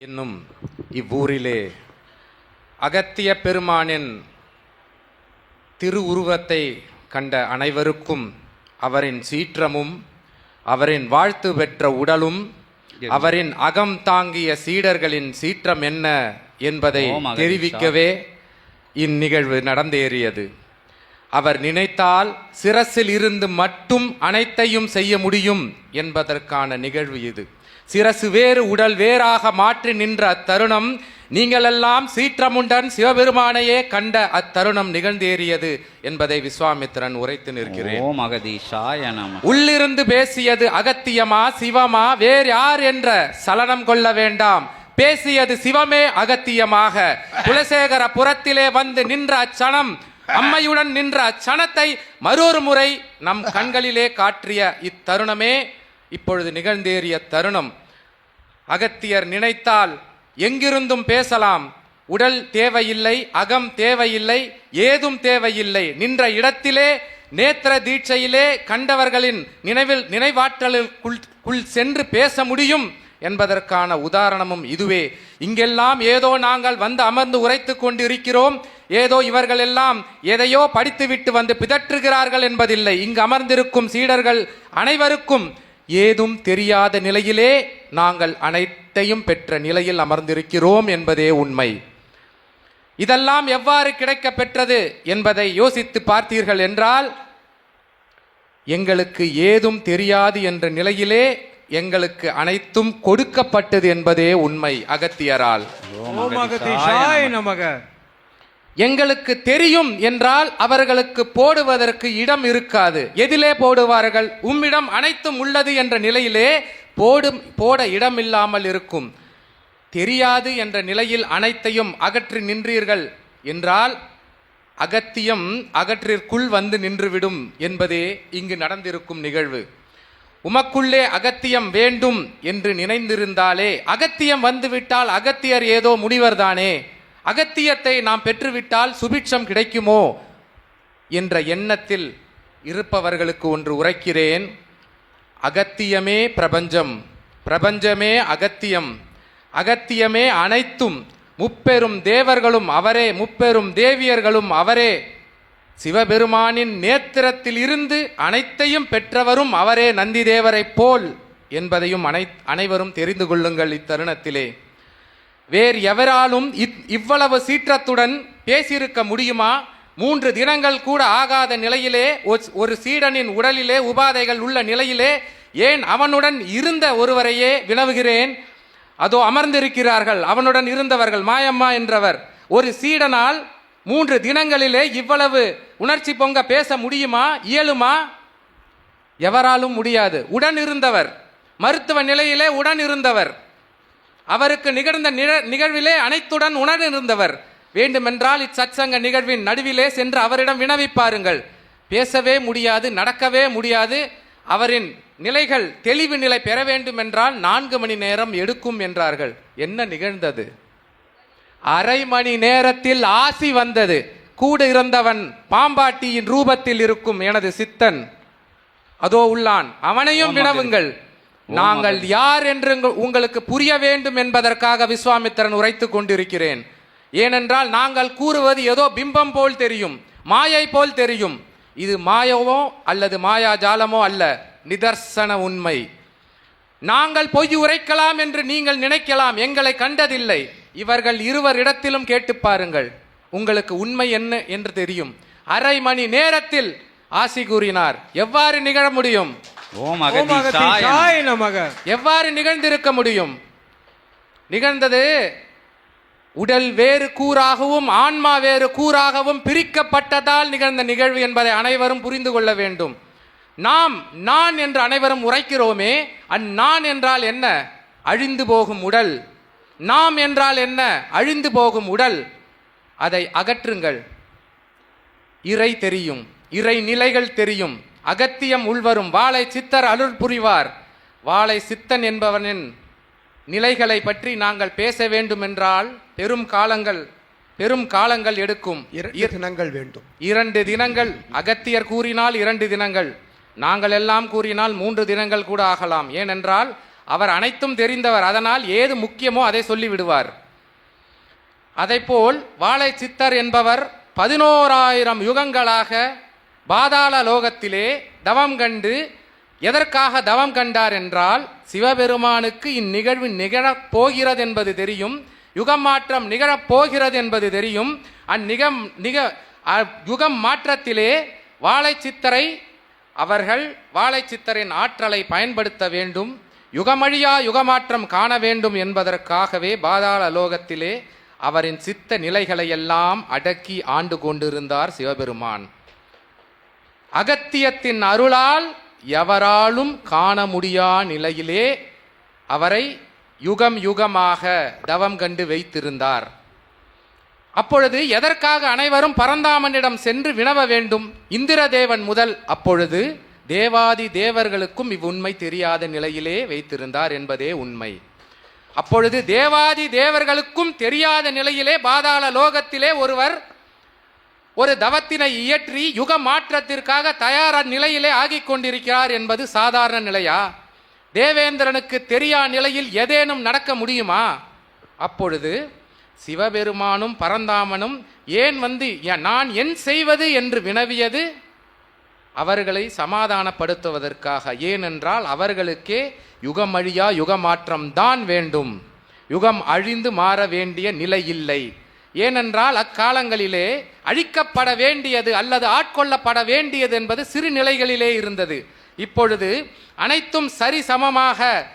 என்னும் இவ்வூரிலே அகத்திய பெருமானின் திருவுருவத்தை கண்ட அனைவருக்கும் அவரின் சீற்றமும் அவரின் வாழ்த்து பெற்ற உடலும் அவரின் அகம் தாங்கிய சீடர்களின் சீற்றம் என்ன என்பதை. தெரிவிக்கவே இந்நிகழ்வு நடந்தேறியது அவர் நினைத்தால் சிரசில் இருந்து மட்டும் அனைத்தையும் செய்ய முடியும் என்பதற்கான நிகழ்வு இது சிரசு வேறு உடல் வேறாக மாற்றி நின்ற அத்தருணம் நீங்களெல்லாம் சீற்றமுடன் சிவபெருமானையே கண்ட அத்தருணம் நிகழ்ந்தேறியது என்பதை விஸ்வாமித்திரன் உரைத்து நிற்கிறேன். ஓம் அகதீஷாய நம. உள்ளிருந்து பேசியது அகத்தியமா சிவமா வேறு யார் என்ற சலனம் கொள்ள வேண்டாம். பேசியது சிவமே அகத்தியமாக. குலசேகர புறத்திலே வந்து நின்ற அச்சணம் அம்மையுடன் நின்ற அச்சணத்தை மற்றொரு முறை நம் கண்களிலே காட்டிய இத்தருணமே இப்பொழுது நிகழ்ந்தேறிய தருணம். அகத்தியர் நினைத்தால் எங்கிருந்தும் பேசலாம். உடல் தேவையில்லை அகம் தேவையில்லை ஏதும் தேவையில்லை. நின்ற இடத்திலே நேத்திர தீட்சையிலே கண்டவர்களின் நினைவில் நினைவாற்றலுக்குள் குள் சென்று பேச முடியும் என்பதற்கான உதாரணமும் இதுவே. இங்கெல்லாம் ஏதோ நாங்கள் வந்து அமர்ந்து உரைத்துக்கொண்டு இருக்கிறோம் ஏதோ இவர்கள் எல்லாம் எதையோ படித்துவிட்டு வந்து பிதற்றுகிறார்கள் என்பதில்லை. இங்கு அமர்ந்திருக்கும் சீடர்கள் அனைவருக்கும் ஏதும் தெரியாத நிலையிலே நாங்கள் அனைத்தையும் பெற்ற நிலையில் அமர்ந்திருக்கிறோம் என்பதே உண்மை. இதெல்லாம் எவ்வாறு கிடைக்கப் பெற்றது என்பதை யோசித்து பார்த்தீர்கள் என்றால் எங்களுக்கு ஏதும் தெரியாது என்ற நிலையிலே எங்களுக்கு அனைத்தும் கொடுக்கப்பட்டது என்பதே உண்மை அகத்தியரால். நமக. எங்களுக்கு தெரியும் என்றால் அவர்களுக்கு போடுவதற்கு இடம் இருக்காது. எதிலே போடுவார்கள். உம்மிடம் அனைத்தும் உள்ளது என்ற நிலையிலே போடும் போட இடம் இல்லாமல் இருக்கும். தெரியாது என்ற நிலையில் அனைத்தையும் அகற்றி நின்றீர்கள் என்றால் அகத்தியம் அகற்றிற்குள் வந்து நின்றுவிடும் என்பதே இங்கு நடந்திருக்கும் நிகழ்வு. உமக்குள்ளே அகத்தியம் வேண்டும் என்று நினைந்திருந்தாலே அகத்தியம் வந்துவிட்டால் அகத்தியர் ஏதோ முனிவர்தானே. அகத்தியத்தை நாம் பெற்றுவிட்டால் சுபிட்சம் கிடைக்குமோ என்ற எண்ணத்தில் இருப்பவர்களுக்கு ஒன்று உரைக்கிறேன். அகத்தியமே பிரபஞ்சம் பிரபஞ்சமே அகத்தியம் அகத்தியமே அனைத்தும் முப்பெரும் தேவர்களும் அவரே முப்பெரும் தேவியர்களும் அவரே. சிவபெருமானின் நேத்திரத்தில் இருந்து அனைத்தையும் பெற்றவரும் அவரே நந்தி தேவரைப் போல் என்பதையும் அனை அனைவரும் தெரிந்து கொள்ளுங்கள் இத்தருணத்திலே. வேறு எவராலும் இவ்வளவு சீற்றத்துடன் பேசியிருக்க முடியுமா? மூன்று தினங்கள் கூட ஆகாத நிலையிலே ஒச்- ஒரு சீடனின் உடலிலே உபாதைகள் உள்ள நிலையிலே ஏன் அவனுடன் இருந்த ஒருவரையே வினவுகிறேன்? அதோ அமர்ந்திருக்கிறார்கள் அவனுடன் இருந்தவர்கள் மாயம்மா என்றவர். ஒரு சீடனால் மூன்று தினங்களிலே இவ்வளவு உணர்ச்சி பொங்க பேச முடியுமா? இயலுமா? எவராலும் முடியாது. உடன் இருந்தவர். மருத்துவ நிலையிலே உடன் இருந்தவர். அவருக்கு நிகழ்ந்த நிகழ்விலே அனைத்துடன் உணர்ந்திருந்தவர். வேண்டுமென்றால் இச்சச்சங்க நிகழ்வின் நடுவிலே சென்று அவரிடம் வினவி பாருங்கள் பேசவே முடியாது நடக்கவே முடியாது. அவரின் நிலைகள் தெளிவு நிலை பெற வேண்டுமென்றால் நான்கு மணி நேரம் எடுக்கும் என்றார்கள். என்ன நிகழ்ந்தது? அரை மணி நேரத்தில் ஆசி வந்தது. கூட இருந்தவன் பாம்பாட்டியின் ரூபத்தில் இருக்கும் எனது சித்தன். அதோ உள்ளான். அவனையும் வினவுங்கள். நாங்கள் யார் என்று உங்க- உங்களுக்கு புரிய வேண்டும் என்பதற்காக விஸ்வாமித்திரன் உரைத்துக் கொண்டிருக்கிறேன். ஏனென்றால் நாங்கள் கூறுவது ஏதோ பிம்பம் போல் தெரியும் மாயை போல் தெரியும். இது மாயவோ அல்லது மாயாஜாலமோ அல்ல நிதர்சன உண்மை. நாங்கள் பொய் உரைக்கலாம் என்று நீங்கள் நினைக்கலாம் எங்களை கண்டதில்லை. இவர்கள் இருவர் இடத்திலும் கேட்டு பாருங்கள் உங்களுக்கு உண்மை என்ன என்று தெரியும். அரை மணி நேரத்தில் ஆசி கூறினார் எவ்வாறு நிகழ முடியும்? எவ்வாறு நிகழ்ந்திருக்க முடியும்? நிகழ்ந்தது உடல் வேறு கூறாகவும் ஆன்மா வேறு கூறாகவும் பிரிக்கப்பட்டதால் நிகழ்ந்த நிகழ்வு என்பதை அனைவரும் புரிந்து கொள்ள வேண்டும். நாம் நான் என்று அனைவரும் உரைக்கிறோமே அந்நான் என்றால் என்ன? அழிந்து போகும் உடல். நாம் என்றால் என்ன? அழிந்து போகும் உடல். அதை அகற்றுங்கள். இறை தெரியும். இறை நிலைகள் தெரியும். அகத்தியம் உள்வரும். வாளை சித்தர் அருள் புரிவார். வாளை சித்தன் என்பவனின் நிலைகளை பற்றி நாங்கள் பேச வேண்டுமென்றால் பெரும் காலங்கள் பெரும் காலங்கள் எடுக்கும். தினங்கள் வேண்டும். இரண்டு தினங்கள். அகத்தியர் கூறினால் இரண்டு தினங்கள். நாங்கள் எல்லாம் கூறினால் மூன்று தினங்கள் கூட ஆகலாம். ஏனென்றால் அவர் அனைத்தும் தெரிந்தவர். அதனால் ஏது முக்கியமோ அதை சொல்லி விடுவார் அதைப்போல் வாழை சித்தர் என்பவர் பதினோராயிரம் யுகங்களாக பாதாள லோகத்திலே தவம் கண்டு எதற்காக தவம் கண்டார் என்றால் சிவபெருமானுக்கு இந்நிகழ்வு நிகழப் போகிறது என்பது தெரியும் யுகம் மாற்றம் நிகழப் போகிறது என்பது தெரியும். அந்நிகம் நிக அ- யுகம் மாற்றத்திலே வாழை சித்தரை அவர்கள் வாழை சித்தரின் ஆற்றலை பயன்படுத்த வேண்டும் யுகமழியா யுகமாற்றம் காண வேண்டும் என்பதற்காகவே பாதாள லோகத்திலே அவரின் சித்த நிலைகளை எல்லாம் அடக்கி ஆண்டு கொண்டிருந்தார் சிவபெருமான். அகத்தியத்தின் அருளால் எவராலும் காண முடியா நிலையிலே அவரை யுகம் யுகமாக தவம் கண்டு வைத்திருந்தார். அப்பொழுது எதற்காக அனைவரும் பரந்தாமனிடம் சென்று வினவ வேண்டும்? இந்திரதேவன் முதல் அப்பொழுது தேவாதி தேவர்களுக்கும் இவ்வுண்மை தெரியாத நிலையிலே வைத்திருந்தார் என்பதே உண்மை. அப்பொழுது தேவாதி தேவர்களுக்கும் தெரியாத நிலையிலே பாதாள லோகத்திலே ஒருவர் ஒரு தவத்தினை இயற்றி யுக மாற்றத்திற்காக தயார நிலையிலே ஆகிக் கொண்டிருக்கிறார் என்பது சாதாரண நிலையா? தேவேந்திரனுக்கு தெரியா நிலையில் ஏதேனும் நடக்க முடியுமா? அப்பொழுது சிவபெருமானும் பரந்தாமனும் ஏன் வந்து நான் என் செய்வது என்று வினவியது? அவர்களை சமாதானப்படுத்துவதற்காக. ஏனென்றால் அவர்களுக்கே யுகம் அழியா யுகமாற்றம் தான் வேண்டும். யுகம் அழிந்து மாற வேண்டிய நிலை இல்லை. ஏனென்றால் அக்காலங்களிலே அழிக்கப்பட வேண்டியது அல்லது ஆட்கொள்ளப்பட வேண்டியது என்பது சிறு நிலைகளிலே இருந்தது. இப்பொழுது அனைத்தும் சரி சமமாக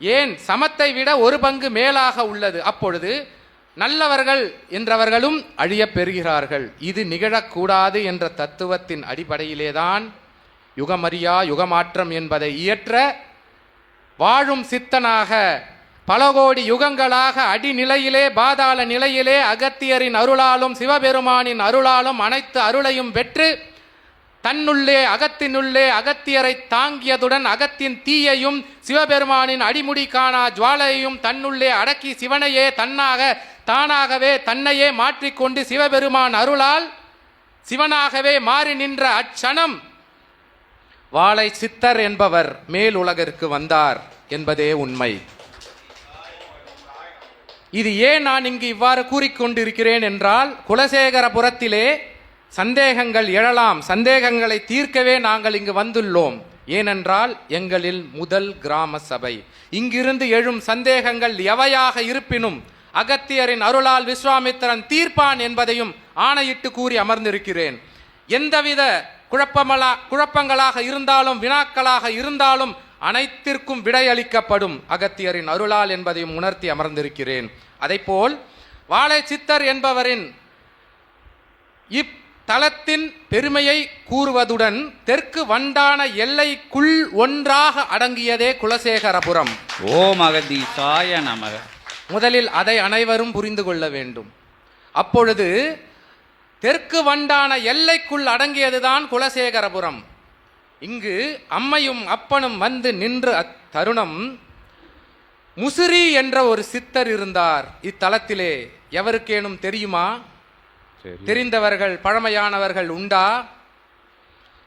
ஏன் சமத்தை விட ஒரு பங்கு மேலாக உள்ளது. அப்பொழுது நல்லவர்கள் என்றவர்களும் அழியப் பெறுகிறார்கள். இது நிகழக்கூடாது என்ற தத்துவத்தின் அடிப்படையிலேதான் யுகமறியா யுகமாற்றம் என்பதை இயற்ற வாழும் சித்தனாக பல கோடி யுகங்களாக அடிநிலையிலே பாதாள நிலையிலே அகத்தியரின் அருளாலும் சிவபெருமானின் அருளாலும் அனைத்து அருளையும் பெற்று தன்னுள்ளே அகத்தினுள்ளே அகத்தியரை தாங்கியதுடன் அகத்தின் தீயையும் சிவபெருமானின் அடிமுடி காணா ஜுவாலையையும் தன்னுள்ளே அடக்கி சிவனையே தன்னாக தானாகவே தன்னையே மாற்றிக்கொண்டு சிவபெருமான் அருளால் சிவனாகவே மாறி நின்ற அச்சணம் வாழை சித்தர் என்பவர் மேல் உலகிற்கு வந்தார் என்பதே உண்மை. இது ஏன் நான் இங்கு இவ்வாறு கூறிக்கொண்டிருக்கிறேன் என்றால் குலசேகரபுரத்திலே சந்தேகங்கள் எழலாம். சந்தேகங்களை தீர்க்கவே நாங்கள் இங்கு வந்துள்ளோம். ஏனென்றால் எங்களில் முதல் கிராம சபை. இங்கிருந்து எழும் சந்தேகங்கள் எவையாக இருப்பினும் அகத்தியரின் அருளால் விஸ்வாமித்திரன் தீர்ப்பான் என்பதையும் ஆணையிட்டு கூறி அமர்ந்திருக்கிறேன். எந்தவித குழப்பமலா குழப்பங்களாக இருந்தாலும் வினாக்களாக இருந்தாலும் அனைத்திற்கும் விடையளிக்கப்படும் அகத்தியரின் அருளால் என்பதையும் உணர்த்தி அமர்ந்திருக்கிறேன். அதைப்போல் வாழை சித்தர் என்பவரின் இத்தலத்தின் பெருமையை கூறுவதுடன் தெற்கு வண்டான எல்லைக்குள் ஒன்றாக அடங்கியதே குலசேகரபுரம். ஓம் அகதீசாய நமக. முதலில் அதை அனைவரும் புரிந்து கொள்ள வேண்டும். அப்பொழுது தெற்கு வண்டான எல்லைக்குள் அடங்கியதுதான் குலசேகரபுரம். இங்கு அம்மையும் அப்பனும் வந்து நின்ற அத்தருணம் முசிறி என்ற ஒரு சித்தர் இருந்தார் இத்தலத்திலே. எவருக்கேனும் தெரியுமா? தெரிந்தவர்கள் பழமையானவர்கள் உண்டா?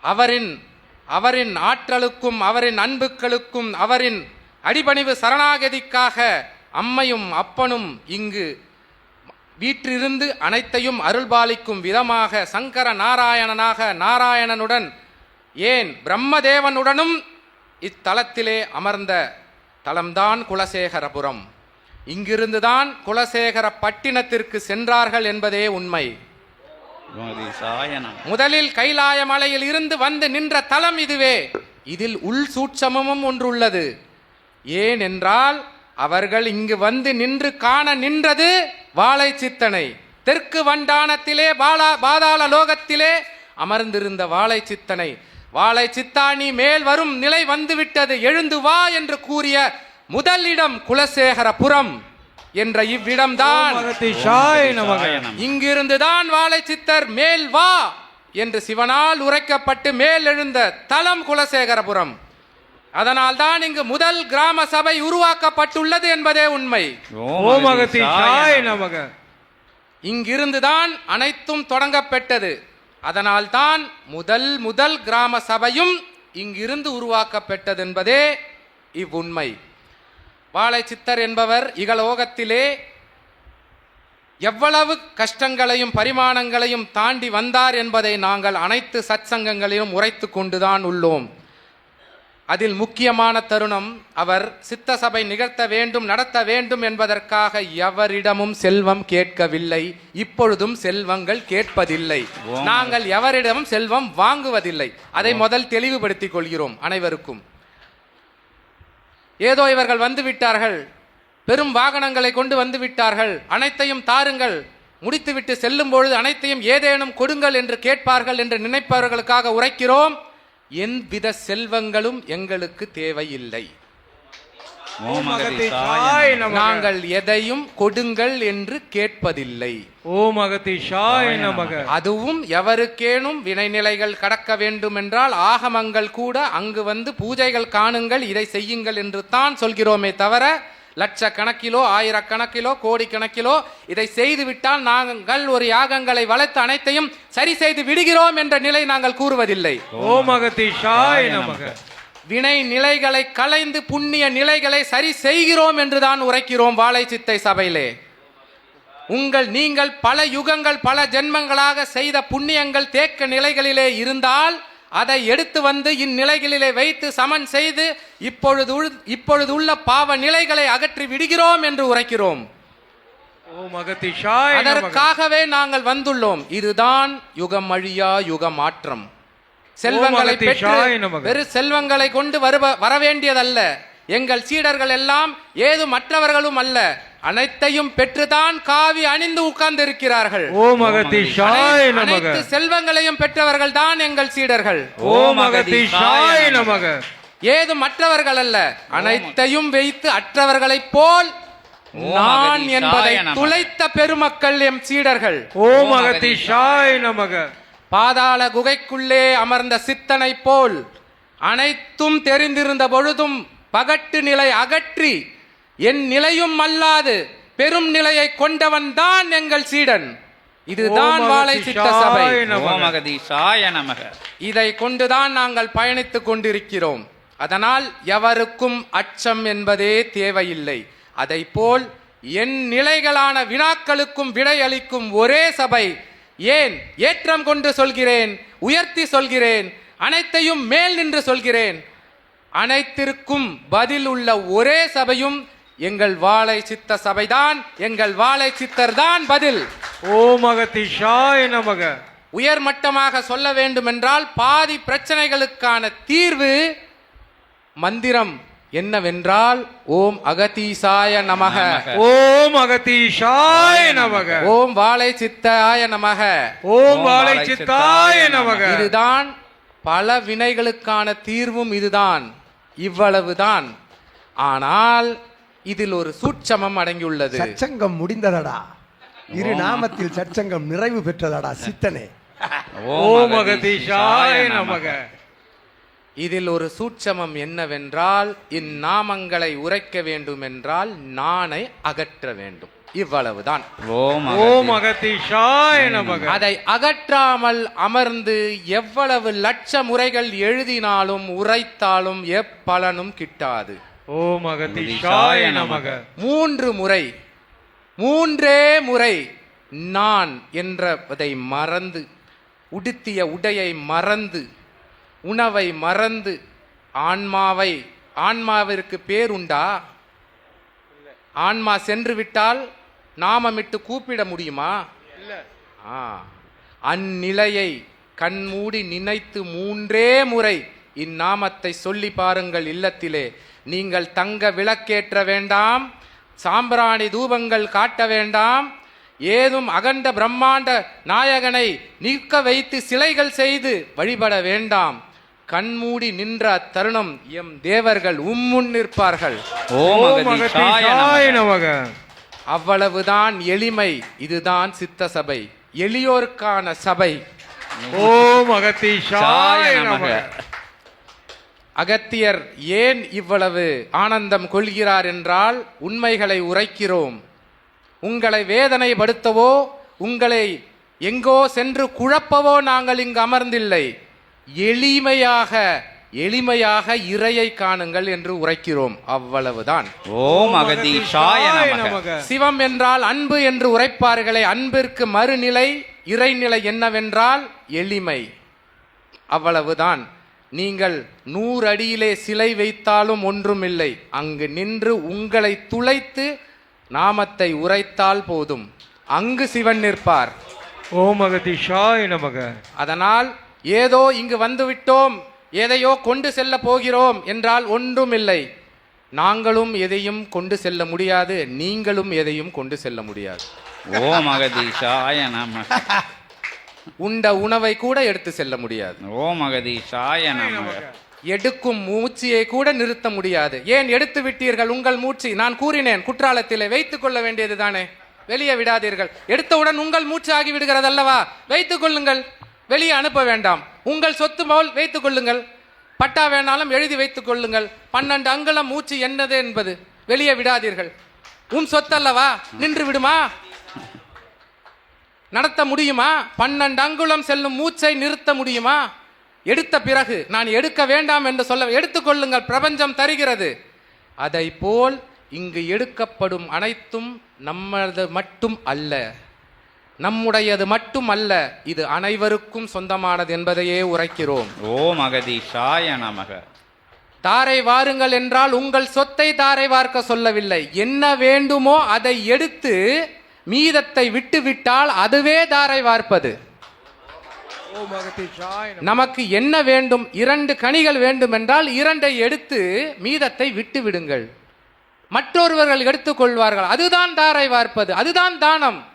அவரின் அவரின் ஆற்றலுக்கும் அவரின் அன்புக்களுக்கும் அவரின் அடிபணிவு சரணாகதிக்காக அம்மையும் அப்பனும் இங்கு வீற்றிருந்து அனைத்தையும் அருள்பாலிக்கும் விதமாக சங்கர நாராயணனாக நாராயணனுடன் ஏன் பிரம்மதேவனுடனும் இத்தலத்திலே அமர்ந்த தலம்தான் குலசேகரபுரம். இங்கிருந்துதான் குலசேகர பட்டினத்திற்கு சென்றார்கள் என்பதே உண்மை. முதலில் கைலாய மலையில் இருந்து வந்து நின்ற தலம் இதுவே. இதில் உள் சூட்சமமும் ஒன்றுள்ளது. ஏன் என்றால் அவர்கள் இங்கு வந்து நின்று காண நின்றது வாழை சித்தனை தெற்கு வண்டானத்திலே பாலா பாதாள லோகத்திலே அமர்ந்திருந்த வாழை சித்தனை வாழை சித்தாணி மேல் வரும் நிலை வந்துவிட்டது எழுந்து வா என்று கூறிய முதலிடம் குலசேகரபுரம் என்ற இவ்விடம்தான். இங்கிருந்துதான் வாழை சித்தர் மேல் வா என்று சிவனால் உரைக்கப்பட்டு மேல் எழுந்த தலம் குலசேகரபுரம். அதனால்தான் இங்கு முதல் கிராம சபை உருவாக்கப்பட்டுள்ளது என்பதே உண்மை. இங்கிருந்துதான் அனைத்தும் தொடங்கப்பெற்றது அதனால்தான் முதல் முதல் கிராம சபையும் இங்கிருந்து உருவாக்கப்பட்டது என்பதே இவ்வுண்மை. வாழை சித்தர் என்பவர் இகலோகத்திலே எவ்வளவு கஷ்டங்களையும் பரிமாணங்களையும் தாண்டி வந்தார் என்பதை நாங்கள் அனைத்து சத்சங்கங்களிலும் உரைத்து கொண்டுதான் உள்ளோம். அதில் முக்கியமான தருணம் அவர் சித்த சபை நிகழ்த்த வேண்டும் நடத்த வேண்டும் என்பதற்காக எவரிடமும் செல்வம் கேட்கவில்லை. இப்பொழுதும் செல்வங்கள் கேட்பதில்லை. நாங்கள் எவரிடமும் செல்வம் வாங்குவதில்லை. அதை முதல் தெளிவுபடுத்திக் கொள்கிறோம் அனைவருக்கும். ஏதோ இவர்கள் வந்து விட்டார்கள் பெரும் வாகனங்களை கொண்டு வந்து விட்டார்கள் அனைத்தையும் தாருங்கள். முடித்துவிட்டு செல்லும் பொழுது அனைத்தையும் ஏதேனும் கொடுங்கள் என்று கேட்பார்கள் என்று நினைப்பவர்களுக்காக உரைக்கிறோம். எவ்வித செல்வங்களும் எங்களுக்கு தேவையில்லை. நாங்கள் எதையும் கொடுங்கள் என்று கேட்பதில்லை. ஓம் அகதீஷாய நமக. அதுவும் எவருக்கேனும் வினைநிலைகள் கடக்க வேண்டும் என்றால் ஆகமங்கள் கூட அங்கு வந்து பூஜைகள் காணுங்கள் இதை செய்யுங்கள் என்று தான் சொல்கிறோமே தவிர லட்சக்கணக்கிலோ ஆயிரக்கணக்கிலோ கோடிக்கணக்கிலோ இதை செய்துவிட்டால் நாங்கள் ஒரு யாகங்களை வளர்த்து அனைத்தையும் சரி செய்து விடுகிறோம் என்ற நிலை நாங்கள் கூறுவதில்லை. ஓம் அகதீஷாய நமக. வினை நிலைகளை களைந்து புண்ணிய நிலைகளை சரி செய்கிறோம் என்றுதான் உரைக்கிறோம் வாழை சித்தை சபையிலே. உங்கள் நீங்கள் பல யுகங்கள் பல ஜென்மங்களாக செய்த புண்ணியங்கள் தேக்க நிலைகளிலே இருந்தால் அதை எடுத்து வந்து இந்நிலைகளிலே வைத்து சமன் செய்து இப்பொழுது இப்பொழுது உள்ள பாவ நிலைகளை அகற்றி விடுகிறோம் என்று உரைக்கிறோம். அதற்காகவே நாங்கள் வந்துள்ளோம். இதுதான் யுகம் அழியா யுக மாற்றம் செல்வங்களை பெற்று. வெறு செல்வங்களை கொண்டு வருவ வரவேண்டியதல்ல. எங்கள் சீடர்கள் எல்லாம் ஏது மற்றவர்களும் அல்ல. அனைத்தையும் பெற்றுதான் காவி அணிந்து உட்கார்ந்து இருக்கிறார்கள் ஓம் அகதீஷாய நமக. அனைத்து செல்வங்களையும் பெற்றவர்கள் தான் எங்கள் சீடர்கள். ஓம் அகதீஷாய நமக. ஏது மற்றவர்கள் அல்ல அனைத்தையும் வைத்து அற்றவர்களைப் போல் நான் என்பதை. துளைத்த பெருமக்கள் எம் சீடர்கள். ஓம் அகதீஷாய நமக. பாதாள குகைக்குள்ளே அமர்ந்த சித்தனைப் போல் அனைத்தும் தெரிந்திருந்த பொழுதும் பகட்டு நிலை அகற்றி என் நிலையும் அல்லாது பெரும் நிலையை கொண்டவன் தான் எங்கள் சீடன். இதுதான் வாழை சித்த சபை. இதை கொண்டுதான் நாங்கள் பயணித்துக் கொண்டிருக்கிறோம். அதனால் எவருக்கும் அச்சம் என்பதே தேவையில்லை. அதைப்போல் என் நிலைகளான வினாக்களுக்கும் விடையளிக்கும் ஒரே சபை. ஏன்? ஏற்றம் கொண்டு சொல்கிறேன் உயர்த்தி சொல்கிறேன் அனைத்தையும் மேல் நின்று சொல்கிறேன். அனைத்திற்கும் பதில் உள்ள ஒரே சபையும் எங்கள் வாழை சித்த சபைதான் எங்கள் வாழை சித்தர் தான் பதில் ஓம் அகதீஷாய நமக உயர்மட்டமாக சொல்ல வேண்டுமென்றால் பாதி பிரச்சனைகளுக்கான தீர்வு மந்திரம் என்னவென்றால் ஓம் அகதீசாய நமக. நமக. ஓம் அகதீஷாய நமக. ஓம் வாழை சித்தாய நமக. ஓம் வாழை சித்தாய நமக. இதுதான் பல வினைகளுக்கான தீர்வும் இதுதான். இவ்வளவுதான். ஆனால் இதில் ஒரு சூட்சமம் அடங்கியுள்ளது. சச்சங்கம் முடிந்ததடா. இரு நாமத்தில் சச்சங்கம் நிறைவு பெற்றதடா சித்தனே. ஓம் அகதீஷாய நமக. இதில் ஒரு சூட்சமம் என்னவென்றால் இந்நாமங்களை உரைக்க வேண்டுமென்றால் நானை அகற்ற வேண்டும். இவ்வளவுதான். அதை அகற்றாமல் அமர்ந்து எவ்வளவு லட்ச முறைகள் எழுதினாலும் உரைத்தாலும் எப்பலனும் கிட்டாது. ஓம் அகதீஷாய நமக. மூன்று முறை மூன்றே முறை நான் என்றதை மறந்து உடுத்திய உடையை மறந்து உணவை மறந்து ஆன்மாவை ஆன்மாவிற்கு பேர் உண்டா? ஆன்மா சென்று விட்டால் நாமமிட்டு கூப்பிட முடியுமா? ஆ. அந்நிலையை கண்மூடி நினைத்து மூன்றே முறை இந்நாமத்தை சொல்லி பாருங்கள் இல்லத்திலே. நீங்கள் தங்க விளக்கேற்ற வேண்டாம் சாம்பிராணி தூபங்கள் காட்ட வேண்டாம் ஏதும் அகண்ட பிரம்மாண்ட நாயகனை நிற்க வைத்து சிலைகள் செய்து வழிபட வேண்டாம். கண்மூடி நின்ற அத்தருணம் எம் தேவர்கள் உம்முன் நிற்பார்கள். அவ்வளவுதான் எளிமை இதுதான் சித்த சபை. எளியோருக்கான சபை ஓம் நமக. அகத்தியர் ஏன் இவ்வளவு ஆனந்தம் கொள்கிறார் என்றால் உண்மைகளை உரைக்கிறோம். உங்களை வேதனைப்படுத்தவோ உங்களை எங்கோ சென்று குழப்பவோ நாங்கள் இங்கு அமர்ந்தில்லை. எளிமையாக எளிமையாக இறையை காணுங்கள் என்று உரைக்கிறோம். அவ்வளவுதான். ஓம் சிவம் என்றால் அன்பு என்று உரைப்பார்களே அன்பிற்கு மறுநிலை இறைநிலை என்னவென்றால் எளிமை. அவ்வளவுதான். நீங்கள் நூறு அடியிலே சிலை வைத்தாலும் ஒன்றுமில்லை. அங்கு நின்று உங்களை துளைத்து நாமத்தை உரைத்தால் போதும். அங்கு சிவன் நிற்பார். ஓம் அகதீஷாய நமக அதனால் ஏதோ இங்கு வந்துவிட்டோம். எதையோ கொண்டு செல்ல போகிறோம் என்றால் ஒன்றுமில்லை. நாங்களும் எதையும் கொண்டு செல்ல முடியாது. நீங்களும் எதையும் கொண்டு செல்ல முடியாது. ஓம் அகதீஷாய நமக உண்ட உணவை கூட எடுத்து செல்ல முடியாது. ஓம் அகதீஷாய நமக எடுக்கும் மூச்சியை கூட நிறுத்த முடியாது. ஏன் எடுத்து விட்டீர்கள் உங்கள் மூச்சு? நான் கூறினேன் குற்றாலத்திலே வைத்துக் கொள்ள வேண்டியது தானே. வெளியே விடாதீர்கள். எடுத்தவுடன் உங்கள் மூச்சு ஆகி விடுகிறது அல்லவா வைத்துக் கொள்ளுங்கள். வெளியே அனுப்ப வேண்டாம். உங்கள் சொத்து போல் வைத்துக் கொள்ளுங்கள். பட்டா வேணாலும் எழுதி வைத்துக் கொள்ளுங்கள். பன்னெண்டு அங்குலம் மூச்சு என்னது என்பது. வெளியே விடாதீர்கள். உன் சொத்தல்லவா? நின்று விடுமா? நடத்த முடியுமா? பன்னெண்டு அங்குலம் செல்லும் மூச்சை நிறுத்த முடியுமா? எடுத்த பிறகு நான் எடுக்க வேண்டாம் என்று சொல்ல எடுத்துக்கொள்ளுங்கள் பிரபஞ்சம் தருகிறது. அதை போல் இங்கு எடுக்கப்படும் அனைத்தும் நம்மது மட்டும் அல்ல. நம்முடையது மட்டும் அல்ல இது அனைவருக்கும் சொந்தமானது என்பதையே உரைக்கிறோம். ஓம் அகதீஷாய நமக. தாரை வாருங்கள் என்றால் உங்கள் சொத்தை தாரை வார்க்க சொல்லவில்லை. என்ன வேண்டுமோ அதை எடுத்து மீதத்தை விட்டுவிட்டால் அதுவே தாரை வார்ப்பது. நமக்கு என்ன வேண்டும்? இரண்டு கனிகள் வேண்டும் என்றால் இரண்டை எடுத்து மீதத்தை விட்டு விடுங்கள் மற்றொருவர்கள் எடுத்துக்கொள்வார்கள். அதுதான் தாரை வார்ப்பது. அதுதான் தானம்.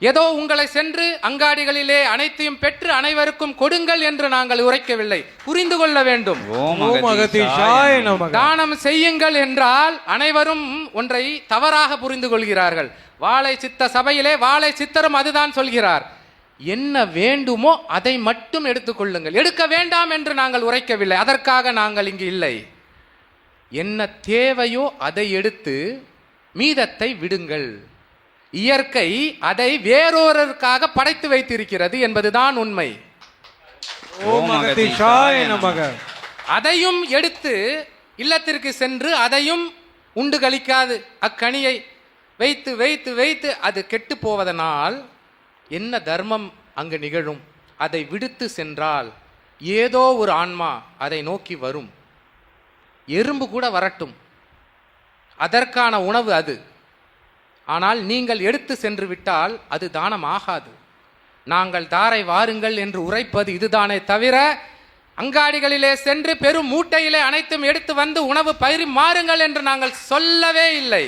ஏதோ உங்களை சென்று அங்காடிகளிலே அனைத்தையும் பெற்று அனைவருக்கும் கொடுங்கள் என்று நாங்கள் உரைக்கவில்லை. புரிந்து கொள்ள வேண்டும். தானம் செய்யுங்கள் என்றால் அனைவரும் ஒன்றை தவறாக புரிந்து கொள்கிறார்கள். வாழை சித்த சபையிலே வாழை சித்தரும் அதுதான் சொல்கிறார். என்ன வேண்டுமோ அதை மட்டும் எடுத்துக்கொள்ளுங்கள் எடுக்க வேண்டாம் என்று நாங்கள் உரைக்கவில்லை. அதற்காக நாங்கள் இங்கு இல்லை. என்ன தேவையோ அதை எடுத்து மீதத்தை விடுங்கள். இயற்கை அதை வேறொருவருக்காக படைத்து வைத்திருக்கிறது என்பதுதான் உண்மை. அதையும் எடுத்து இல்லத்திற்கு சென்று அதையும் உண்டு கழிக்காது. அக்கனியை வைத்து வைத்து வைத்து அது கெட்டு போவதனால் என்ன தர்மம் அங்கு நிகழும்? அதை விடுத்து சென்றால் ஏதோ ஒரு ஆன்மா அதை நோக்கி வரும். எறும்பு கூட வரட்டும். அதற்கான உணவு அது. ஆனால் நீங்கள் எடுத்து சென்று விட்டால் அது தானம் ஆகாது நாங்கள் தாரை வாருங்கள் என்று உரைப்பது இதுதானே தவிர அங்காடிகளிலே சென்று பெரும் மூட்டையிலே அனைத்தும் எடுத்து வந்து உணவு பயிரி மாறுங்கள் என்று நாங்கள் சொல்லவே இல்லை.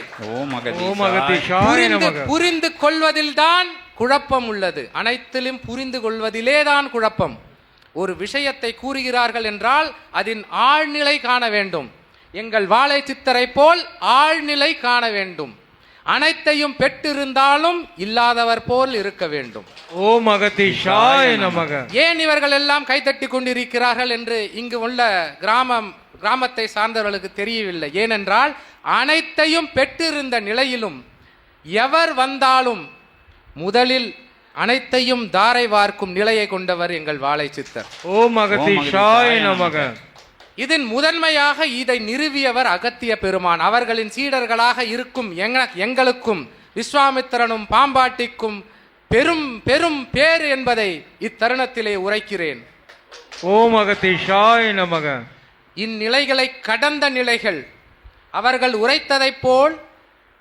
புரிந்து நமக. புரிந்து கொள்வதில்தான் குழப்பம் உள்ளது. அனைத்திலும் புரிந்து கொள்வதிலே தான் குழப்பம். ஒரு விஷயத்தை கூறுகிறார்கள் என்றால் அதன் ஆழ்நிலை காண வேண்டும். எங்கள் வாழை சித்தரை போல் ஆழ்நிலை காண வேண்டும். அனைத்தையும் பெற்றிருந்தாலும் இல்லாதவர் போல் இருக்க வேண்டும். ஓம் அகதீஷாய நமக. ஏன் இவர்கள் எல்லாம் கைத்தட்டி கொண்டிருக்கிறார்கள் என்று இங்கு உள்ள கிராமம் கிராமத்தை சார்ந்தவர்களுக்கு தெரியவில்லை. ஏனென்றால் அனைத்தையும் பெற்றிருந்த நிலையிலும் எவர் வந்தாலும் முதலில் அனைத்தையும் தாரை வார்க்கும் நிலையை கொண்டவர் எங்கள் வாழை சித்தர் ஓம் அகதீஷாய நமக. இதன் முதன்மையாக இதை நிறுவியவர் அகத்திய பெருமான். அவர்களின் சீடர்களாக இருக்கும் எங்க- எங்களுக்கும் விஸ்வாமித்திரனும் பாம்பாட்டிக்கும் பெரும் பெரும் பேர் என்பதை இத்தருணத்திலே உரைக்கிறேன். ஓம் அகதீஷாய நமக. இந்நிலைகளை கடந்த நிலைகள். அவர்கள் உரைத்ததைப் போல்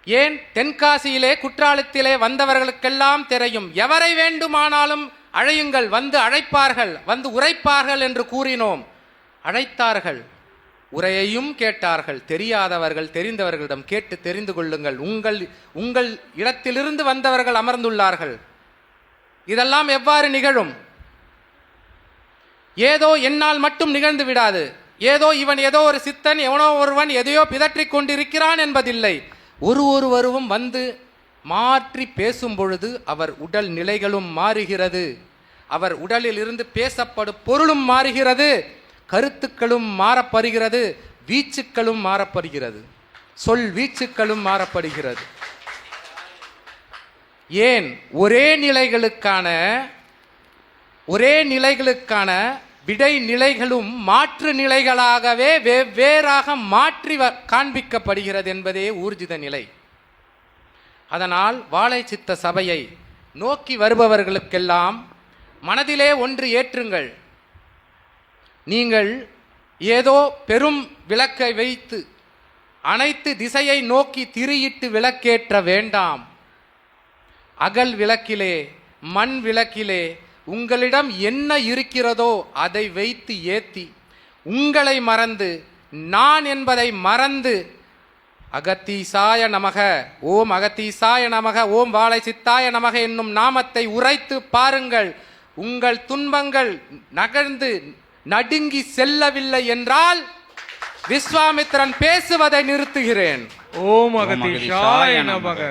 ஏன் தென்காசியிலே குற்றாலத்திலே வந்தவர்களுக்கெல்லாம் தெரியும். எவரை வேண்டுமானாலும் அழையுங்கள் வந்து அழைப்பார்கள் வந்து உரைப்பார்கள் என்று கூறினோம். அழைத்தார்கள். உரையையும் கேட்டார்கள். தெரியாதவர்கள் தெரிந்தவர்களிடம் கேட்டு தெரிந்து கொள்ளுங்கள். உங்கள் உங்கள் இடத்திலிருந்து வந்தவர்கள் அமர்ந்துள்ளார்கள். இதெல்லாம் எவ்வாறு நிகழும்? ஏதோ என்னால் மட்டும் நிகழ்ந்து விடாது. ஏதோ இவன் ஏதோ ஒரு சித்தன் எவனோ ஒருவன் எதையோ பிதற்றிக் கொண்டிருக்கிறான் என்பதில்லை. ஒரு ஒருவரும் வந்து மாற்றி பேசும் பொழுது அவர் உடல் நிலைகளும் மாறுகிறது. அவர் உடலில் இருந்து பேசப்படும் பொருளும் மாறுகிறது. கருத்துக்களும் மாறப்படுகிறது வீச்சுக்களும் மாறப்படுகிறது சொல் வீச்சுக்களும் மாறப்படுகிறது. ஏன்? ஒரே நிலைகளுக்கான ஒரே நிலைகளுக்கான விடை நிலைகளும் மாற்று நிலைகளாகவே வெவ்வேறாக மாற்றி வ- காண்பிக்கப்படுகிறது என்பதே ஊர்ஜித நிலை. அதனால் வாழை சித்த சபையை நோக்கி வருபவர்களுக்கெல்லாம் மனதிலே ஒன்று ஏற்றுங்கள். நீங்கள் ஏதோ பெரும் விளக்கை வைத்து அனைத்து திசையை நோக்கி திரியிட்டு விளக்கேற்ற வேண்டாம். அகல் விளக்கிலே மண் விளக்கிலே உங்களிடம் என்ன இருக்கிறதோ அதை வைத்து ஏத்தி உங்களை மறந்து நான் என்பதை மறந்து அகத்தீசாய நமக ஓம் அகத்தீசாய நமக ஓம் வாழை சித்தாய நமக என்னும் நாமத்தை உரைத்து பாருங்கள். உங்கள் துன்பங்கள் நகர்ந்து நடுங்கி செல்லவில்லை என்றால் விஸ்வாமித்திரன் பேசுவதை நிறுத்துகிறேன். ஓம் அகதீஷாய நமக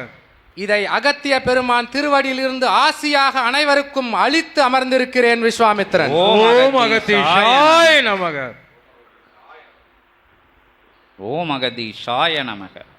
இதை அகத்திய பெருமான் திருவடியிலிருந்து ஆசியாக அனைவருக்கும் அளித்து அமர்ந்திருக்கிறேன் விஸ்வாமித்திரன். ஓம் அகதீஷாய நமக ஓம் அகதீஷாய நமக